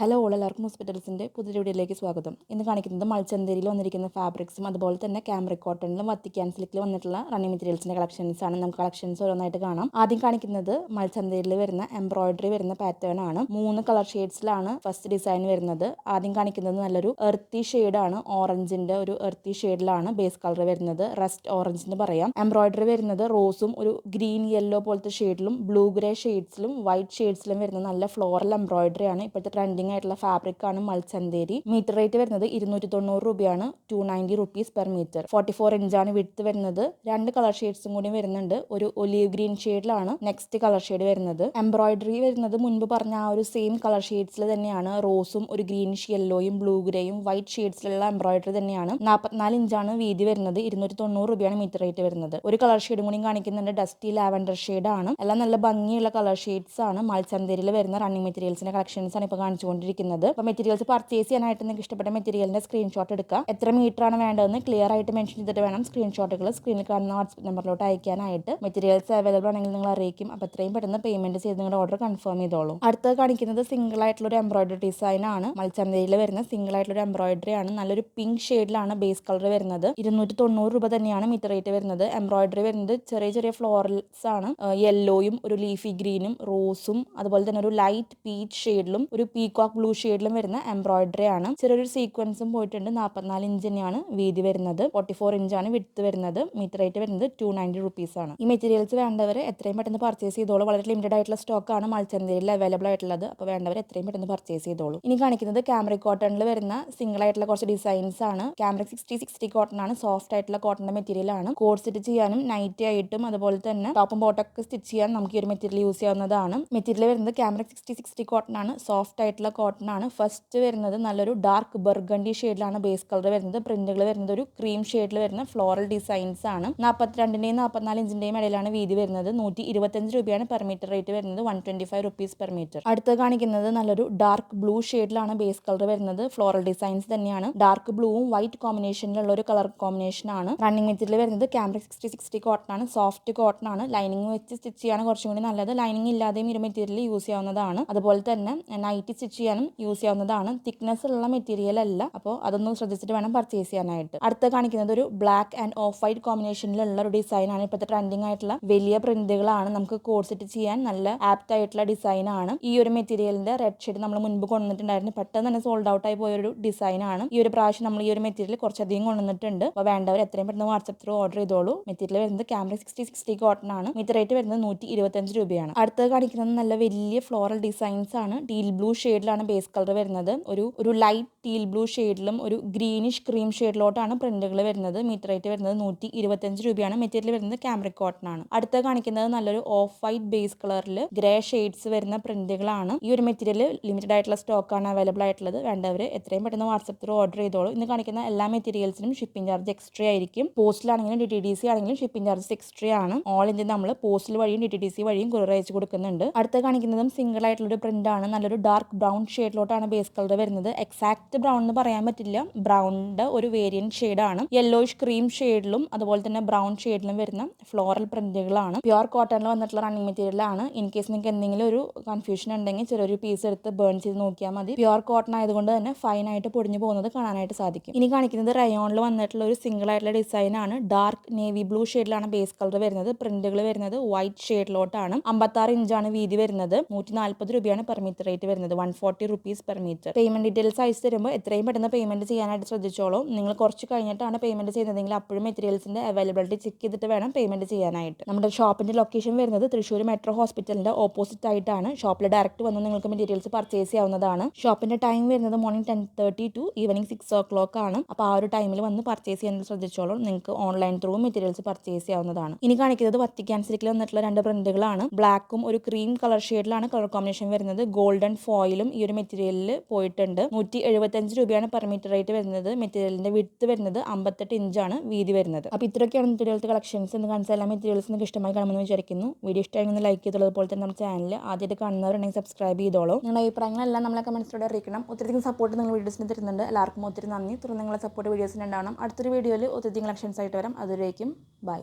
Hello all എല്ലാവർക്കും ഹോസ്പിറ്റൽസിന്റെ പുതിയ വീഡിയോയിലേക്ക് സ്വാഗതം. ഇന്ന് കാണിക്കുന്നത് മൾച്ചന്തേരിയിൽ വന്നിരിക്കുന്ന ഫാബ്രിക്സും അതുപോലെ തന്നെ ക്യാമറ കോട്ടണിലും വത്തിക്കാൻ സിൽക്കിൽ വന്നിട്ടുള്ള റണ്ണിങ് മെറ്റീരിയൽസിന്റെ കളക്ഷൻസ് ആണ്. നമുക്ക് കളക്ഷൻസ് ഓരോന്നായിട്ട് കാണാം. ആദ്യം കാണിക്കുന്നത് മൾച്ചന്തേരിയിൽ വരുന്ന എംബ്രോയിഡറി വരുന്ന പാറ്റേൺ ആണ്. മൂന്ന് കളർ ഷെയ്ഡ്സിലാണ് ഫസ്റ്റ് ഡിസൈൻ വരുന്നത്. ആദ്യം കാണിക്കുന്നത് നല്ലൊരു എർത്തി ഷെയ്ഡാണ് ഓറഞ്ചിന്റെ ഒരു എർത്തി ഷെയ്ഡിലാണ് ബേസ് കളർ വരുന്നത്. റസ്റ്റ് ഓറഞ്ച് എന്ന് പറയാം. എംബ്രോയിഡറി വരുന്നത് റോസും ഒരു ഗ്രീൻ യെല്ലോ പോലത്തെ ഷെയ്ഡിലും ബ്ലൂ ഗ്രേ ഷെയ്ഡ്സിലും വൈറ്റ് ഷെയ്ഡ്സിലും വരുന്ന നല്ല ഫ്ലോറൽ എംബ്രോയിഡറി ആണ്. ഇപ്പോഴത്തെ ട്രെൻഡിങ് ആയിട്ടുള്ള ഫാബ്രിക് ആണ് മൾച്ചന്തേരി മീറ്റർ റേറ്റ് വരുന്നത് ഇരുന്നൂറ്റി തൊണ്ണൂറ് രൂപയാണ്. Two ninety rupees per metre forty four ഇഞ്ചാണ് വിടുത്ത് വരുന്നത്. രണ്ട് കളർ ഷെയ്ഡ്സും കൂടി വരുന്നുണ്ട്. ഒരു ഒലീവ് ഗ്രീൻ ഷെയ്ഡിലാണ് നെക്സ്റ്റ് കളർ ഷെയ്ഡ് വരുന്നത്. എംബ്രോയിഡറി വരുന്നത് മുൻപ് പറഞ്ഞ ആ ഒരു സെയിം കളർ ഷെയ്ഡ്സിൽ തന്നെയാണ്. റോസും ഒരു ഗ്രീനിഷ് യെല്ലോയും ബ്ലൂ ഗ്രേയും വൈറ്റ് ഷെയ്ഡ്സിലുള്ള എംബ്രോയിഡറി തന്നെയാണ്. നാൽപ്പത്തിനാല് ഇഞ്ചാണ് വീതി വരുന്നത്. ഇരുന്നൂറ്റി തൊണ്ണൂറ് രൂപയാണ് മീറ്റർ റേറ്റ് വരുന്നത്. ഒരു കളർ ഷെയ്ഡും കൂടി കാണിക്കുന്നുണ്ട്. ഡസ്റ്റി ലാവൻഡർ ആണ്. എല്ലാം നല്ല ഭംഗിയുള്ള കളർ ഷെയ്ഡ്സ് ആണ് മൾച്ചന്തേരിയിൽ വരുന്ന റണ്ണിംഗ് മെറ്റീരിയൽസിന്റെ കളക്ഷൻസ് ആണ് ഇപ്പോൾ കാണിച്ചുകൊണ്ടിരിക്കുന്നത് അപ്പോൾ മെറ്റീരിയൽസ് പർച്ചേസ് ചെയ്യാനായിട്ട് നിങ്ങൾക്ക് ഇഷ്ടപ്പെട്ട മെറ്റീരിയലിന്റെ സ്ക്രീൻഷോട്ട് എടുക്കുക എത്ര മീറ്റർ ആണ് വേണ്ടതെന്ന് ക്ലിയർ ആയിട്ട് മെൻഷൻ ചെയ്തിട്ട് വേണം സ്ക്രീൻഷോട്ടുകൾ സ്ക്രീനിൽ കാണുന്ന വാട്സ്ആപ്പ് നമ്പറിലോട്ട് അയക്കാനായിട്ട്. മെറ്റീരിയൽസ് അവൈലബിൾ ആണെങ്കിൽ നിങ്ങൾ അറിയിക്കും. അപ്പോൾ എത്രയും പെട്ടെന്ന് പേയ്മെന്റ് ചെയ്ത് നിങ്ങളുടെ ഓർഡർ കൺഫേം ചെയ്തോളൂ. അടുത്തത് കാണിക്കുന്നത് സിംഗിൾ ആയിട്ടുള്ള ഒരു എംബ്രോയിഡറി ഡിസൈൻ ആണ്. മത്സ്യന്തയിൽ വരുന്ന സിംഗിൾ ആയിട്ടുള്ള ഒരു എംബ്രോയിഡറി ആണ്. നല്ലൊരു പിങ്ക് ഷെയ്ഡിലാണ് ബേസ് കളർ വരുന്നത്. ഇരുന്നൂറ്റി തൊണ്ണൂറ് രൂപ തന്നെയാണ് മീറ്റർ റേറ്റ് വരുന്നത്. എംബ്രോയിഡറി വരുന്നത് ചെറിയ ചെറിയ ഫ്ലോറൽസ് ആണ്. യെല്ലോയും ഒരു ലീഫി ഗ്രീനും റോസും അതുപോലെ തന്നെ ഒരു ലൈറ്റ് പീച്ച് ഷെയ്ഡിലും ഒരു പീകോക്ക് ബ്ലൂ ഷെയ്ഡിലും വരുന്ന എംബ്രോയിഡറി ആണ്. ചെറിയൊരു സീക്വൻസും പോയിട്ടുണ്ട്. നാൽപ്പത്തിനാല് ഇഞ്ച് തന്നെയാണ് വീതി വരുന്നത്. ഫോർട്ടി ഫോർ ആണ് വിടുത്ത് വരുന്നത്. മീറ്റർ റേറ്റ് വരുന്നത് ടു നയന്റി റുപ്പീസ് ആണ്. ഈ മെറ്റീരിയൽസ് വേണ്ടവർ എത്രയും പെട്ടെന്ന് പർച്ചേസ് ചെയ്തോളൂ. വളരെ ലിമിറ്റഡ് ആയിട്ടുള്ള സ്റ്റോക്ക് ആണ് മൾച്ചന്തയിൽ അവൈലബിൾ ആയിട്ടുള്ളത്. അപ്പോൾ വേണ്ടവർ എത്രയും പെട്ടെന്ന് പർച്ചേസ് ചെയ്തോളൂ. ഇനി കാണിക്കുന്നത് ക്യാമറ കോട്ടണിൽ വരുന്ന സിംഗിൾ ആയിട്ടുള്ള കുറച്ച് ഡിസൈൻസ് ആണ്. ക്യാമറ സിക്സ്റ്റി സിക്സ്റ്റി കോട്ടൺ ആണ്. സോഫ്റ്റ് ആയിട്ടുള്ള കോട്ടൺ മെറ്റീരിയൽ ആണ്. കോഡ് സ്റ്റിച്ച് ചെയ്യാനും നൈറ്റ് ആയിട്ടും അതുപോലെ തന്നെ ടോപ്പും ബോട്ടൊക്കെ സ്റ്റിച്ച് ചെയ്യാൻ നമുക്ക് ഈ ഒരു മെറ്റീരിയൽ യൂസ് ചെയ്യാവുന്നതാണ്. മെറ്റീരിയൽ വരുന്നത് ക്യാമറ സിക്സ്റ്റി സിക്സ്റ്റി കോട്ടൺ ആണ്. സോഫ്റ്റ് ആയിട്ടുള്ള കോട്ടൺ ആണ് ഫസ്റ്റ് വരുന്നത് നല്ലൊരു ഡാർക്ക് ബർഗണ്ടി ഷെയ്ഡിലാണ് ബേസ് കളർ വരുന്നത്. പ്രിന്റുകൾ വരുന്നത് ഒരു ക്രീം ഷെയ്ഡിൽ വരുന്ന ഫ്ലോറൽ ഡിസൈൻസ് ആണ്. നാൽപ്പത്തിരണ്ടിന്റെയും നാൽപ്പത്തിനാല് ഇഞ്ചിന്റെയും ഇടയിലാണ് വീതി വരുന്നത്. നൂറ്റി ഇരുപത്തഞ്ച് രൂപയാണ് പെർ മീറ്റർ റേറ്റ് വരുന്നത്. One twenty five rupees per metre അടുത്ത് കാണിക്കുന്നത് നല്ലൊരു ഡാർക്ക് ബ്ലൂ ഷെയ്ഡിലാണ് ബേസ് കളർ വരുന്നത്. ഫ്ലോറൽ ഡിസൈൻസ് തന്നെയാണ്. ഡാർക്ക് ബ്ലൂവും വൈറ്റ് കോമ്പിനേഷനിലുള്ള ഒരു കളർ കോമ്പിനേഷൻ ആണ്. റണ്ണിംഗ് മെറ്റീരിയൽ വരുന്നത് ക്യാമറ സിക്സ്റ്റി സിക്സ്റ്റി കോട്ടൺ ആണ്. സോഫ്റ്റ് കോട്ടൺ ആണ്. ലൈനിങ് വെച്ച് സ്റ്റിച്ച് ചെയ്യാൻ കുറച്ചും കൂടി നല്ലത്. ലൈനിങ് ഇല്ലാതെയും ഈ മെറ്റീരിയൽ യൂസ് ചെയ്യാവുന്നതാണ്. അതുപോലെ തന്നെ നൈറ്റി സ്റ്റിച്ച് ചെയ്യാനും യൂസ് ചെയ്യാവുന്നതാണ്. തിക്നെസ് ഉള്ള മെറ്റീരിയൽ അല്ല. അപ്പോൾ അതൊന്നും ശ്രദ്ധിച്ചിട്ട് വേണം പർച്ചേസ് ചെയ്യാനായിട്ട്. അടുത്ത കാണിക്കുന്നത് ഒരു ബ്ലാക്ക് ആൻഡ് ഓഫ് വൈറ്റ് കോമ്പിനേഷനിലുള്ള ഒരു ഡിസൈൻ ആണ്. ഇപ്പോഴത്തെ ട്രെൻഡിങ് ആയിട്ടുള്ള വലിയ പ്രിന്റുകളാണ് നമുക്ക് കോഡ്സിറ്റ് ചെയ്യാൻ നല്ല ആപ്റ്റ് ആയിട്ടുള്ള ഡിസൈൻ ആണ്. ഈ ഒരു മെറ്റീരിയലിന്റെ റെഡ് ഷെയ്ഡ് നമ്മൾ മുൻപ് കൊണ്ടുവന്നിട്ടുണ്ടായിരുന്നു. പെട്ടെന്ന് തന്നെ സോൾഡ് ഔട്ട് ആയി പോയ ഒരു ഡിസൈൻ ആണ്. ഈ ഒരു പ്രാവശ്യം നമ്മൾ ഈ ഒരു മെറ്റീരിയൽ കുറച്ചധികം കൊണ്ടുവന്നിട്ടുണ്ട്. അപ്പോൾ വേണ്ടവർ എത്രയും പെട്ടെന്ന് വാട്സപ്പ് ത്രൂ ഓർഡർ ചെയ്തോളൂ. മെറ്റീരിയൽ വരുന്നത് ക്യാമറ സിക്സ്റ്റി സിക്സ്റ്റി കോട്ടൺ ആണ്. മീറ്റർ റേറ്റ് വരുന്നത് നൂറ്റി ഇരുപത്തഞ്ച് രൂപയാണ്. അടുത്തത് കാണിക്കുന്നത് നല്ല വലിയ ഫ്ലോറൽ ഡിസൈൻസ് ആണ്. ഡീൽ ബ്ലൂ ഷെയ്ഡിലാണ് ബേസ് കളർ വരുന്നത്. ഒരു ഒരു ലൈറ്റ് ടീൽ ബ്ലൂ ഷെയ്ഡിലും ഒരു ഗ്രീനിഷ് ക്രീം ഷെയ്ഡിലോട്ടാണ് പ്രിന്റുകൾ വരുന്നത്. മീറ്റർ റേറ്റ് വരുന്നത് നൂറ്റി ഇരുപത്തഞ്ച് രൂപയാണ്. മെറ്റീരിയൽ വരുന്നത് ക്യാമറിക് കോട്ടൺ ആണ്. അടുത്ത കാണിക്കുന്നത് നല്ലൊരു ഓഫ് വൈറ്റ് ബേസ് കളറിൽ ഗ്രേ ഷെയ്ഡ്സ് വരുന്ന പ്രിന്റുകളാണ് ഈ ഒരു മെറ്റീരിയൽ ലിമിറ്റഡ് ആയിട്ടുള്ള സ്റ്റോക്ക് ആണ് അവൈലബിൾ ആയിട്ടുള്ളത്. വേണ്ടവർ എത്രയും പെട്ടെന്ന് വാട്സപ്പ് ത്രൂ ഓർഡർ ചെയ്തോളൂ. ഇന്ന് കാണിക്കുന്ന എല്ലാ മെറ്റീരിയൽസിനും ഷിപ്പിംഗ് ചാർജ് എക്സ്ട്രാ ആയിരിക്കും. പോസ്റ്റിലാണെങ്കിലും ഡി ടി ഡി സി ആണെങ്കിലും ഷിപ്പിംഗ് ചാർജസ് എക്സ്ട്രാ ആണ്. ഓൾ ഇന്ത്യ നമ്മൾ പോസ്റ്റിൽ വഴിയും ഡി ടി ഡി സി വഴിയും കുറേ അയച്ചു കൊടുക്കുന്നുണ്ട്. അടുത്ത കാണിക്കുന്നതും സിംഗിൾ ആയിട്ടുള്ള ഒരു പ്രിന്റ് ആണ്. നല്ലൊരു ഡാർക്ക് ബ്രൗൺ ഷെയ്ഡിലോട്ടാണ് ബേസ് കളർ വരുന്നത്. എക്സാക്ട് ബ്രൗൺ എന്ന് പറയാൻ പറ്റില്ല. ബ്രൗണിന്റെ ഒരു വേരിയന്റ് ഷെയ്ഡാണ് യെല്ലോയിഷ് ക്രീം ഷെയ്ഡിലും അതുപോലെ തന്നെ ബ്രൗൺ ഷെയ്ഡിലും വരുന്ന ഫ്ലോറൽ പ്രിന്റുകളാണ് പ്യുവർ കോട്ടണിൽ വന്നിട്ടുള്ള റണ്ണിംഗ് മെറ്റീരിയൽ ആണ്. ഇൻ കേസ് നിങ്ങൾക്ക് എന്തെങ്കിലും ഒരു കൺഫ്യൂഷൻ ഉണ്ടെങ്കിൽ ചെറിയൊരു പീസ് എടുത്ത് ബേൺ ചെയ്ത് നോക്കിയാൽ മതി. പ്യുവർ കോട്ടൺ ആയതുകൊണ്ട് തന്നെ ഫൈൻ ആയിട്ട് പൊടിഞ്ഞു പോകുന്നത് കാണാനായിട്ട് സാധിക്കും. ഇനി കാണിക്കുന്നത് റയോണിൽ വന്നിട്ടുള്ള ഒരു സിംഗിൾ ആയിട്ടുള്ള ഡിസൈൻ ആണ്. ഡാർക്ക് നേവി ബ്ലൂ ഷെയ്ഡിലാണ് ബേസ് കളർ വരുന്നത്. പ്രിന്റുകൾ വരുന്നത് വൈറ്റ് ഷെയ്ഡിലോട്ടാണ് അമ്പത്താറ് ഇഞ്ചാണ് വീതി വരുന്നത്. നൂറ്റി നാൽപ്പത് രൂപയാണ് പെർ മീറ്റർ റേറ്റ് വരുന്നത്. One forty rupees per metre payment details അയച്ചു തരുമ്പോൾ എത്രയും പെട്ടെന്ന് പേയ്മെന്റ് ചെയ്യാനായിട്ട് ശ്രദ്ധിച്ചോളൂ. നിങ്ങൾ കുറച്ച് കഴിഞ്ഞിട്ടാണ് പേയ്മെന്റ് ചെയ്യുന്നതെങ്കിൽ അപ്പോഴും മെറ്റീരിയൽസിന്റെ അവൈലബിലിറ്റി ചെക്ക് ചെയ്തിട്ട് വേണം പേയ്മെന്റ് ചെയ്യാനായിട്ട്. നമ്മുടെ ഷോപ്പിന്റെ ലൊക്കേഷൻ വരുന്നത് തൃശ്ശൂർ മെട്രോ ഹോസ്പിറ്റലിന്റെ ഓപ്പോസിറ്റ് ആയിട്ടാണ്. ഷോപ്പിൽ ഡയറക്റ്റ് വന്ന് നിങ്ങൾക്ക് മെറ്റീരിയൽസ് പർച്ചേസ് ചെയ്യാവുന്നതാണ്. ഷോപ്പിന്റെ ടൈം വരുന്നത് morning ten thirty to evening six o'clock ആണ്. അപ്പോൾ ആ ഒരു ടൈമിൽ വന്ന് പർച്ചേസ് ചെയ്യാൻ ശ്രദ്ധിച്ചോളൂ. നിങ്ങൾക്ക് ഓൺലൈൻ ത്രൂ മെറ്റീരിയൽസ് പർച്ചേസ് ചെയ്യാവുന്നതാണ്. ഇനി കാണിക്കുന്നത് വത്തിക്കാൻ സിൽക്കിൽ വന്നിട്ടുള്ള രണ്ട് പ്രിന്റുകളാണ് ബ്ലാക്കും ഒരു ക്രീം കളർ ഷെയ്ഡിലാണ് കളർ കോമ്പിനേഷൻ വരുന്നത് ഗോൾഡൻ ഫോയിലും ഈ ഒരു മെറ്റീരിയലിൽ പോയിട്ടുണ്ട്. നൂറ്റി എഴുപത്തഞ്ച് രൂപയാണ് പെർ മീറ്റർ റേറ്റ് വരുന്നത്. മെറ്റീരിയലിന്റെ വിട്ട് വരുന്നത് അമ്പത്തെട്ട് ഇഞ്ചാണ് വീതി വരുന്നത്. അപ്പോൾ ഇത്രയൊക്കെയാണ് മെറ്റീരിയൽസ് കളക്ഷൻസ് എന്ന് കാണിച്ച എല്ലാ മെറ്റീരിയൽസ് നിങ്ങൾക്ക് ഇഷ്ടമായി കാണുമെന്ന് വിചാരിക്കുന്നു. വീഡിയോ ഇഷ്ടമായി ലൈക്ക് ചെയ്തുള്ളത് പോലെ തന്നെ നമ്മുടെ ചാനൽ ആദ്യമായിട്ട് കാണുന്നവരുണ്ടെങ്കിൽ സബ്സ്ക്രൈബ് ചെയ്തോളൂ. നിങ്ങളുടെ അഭിപ്രായങ്ങളെല്ലാം നമ്മളെ കമൻസിലൂടെ അറിയിക്കണം. ഒത്തിരി സപ്പോർട്ട് നിങ്ങൾ വീഡിയോസിന് തരുന്നുണ്ട്. എല്ലാവർക്കും ഒത്തിരി നന്ദി. തുടർന്ന് നിങ്ങളെ സപ്പോർട്ട് വീഡിയോസിന് ഉണ്ടാവണം. അടുത്തൊരു വീഡിയോയിൽ ഒത്തിരി കളക്ഷൻസ് ആയിട്ട് വരാം. അതുവരേക്കും ബൈ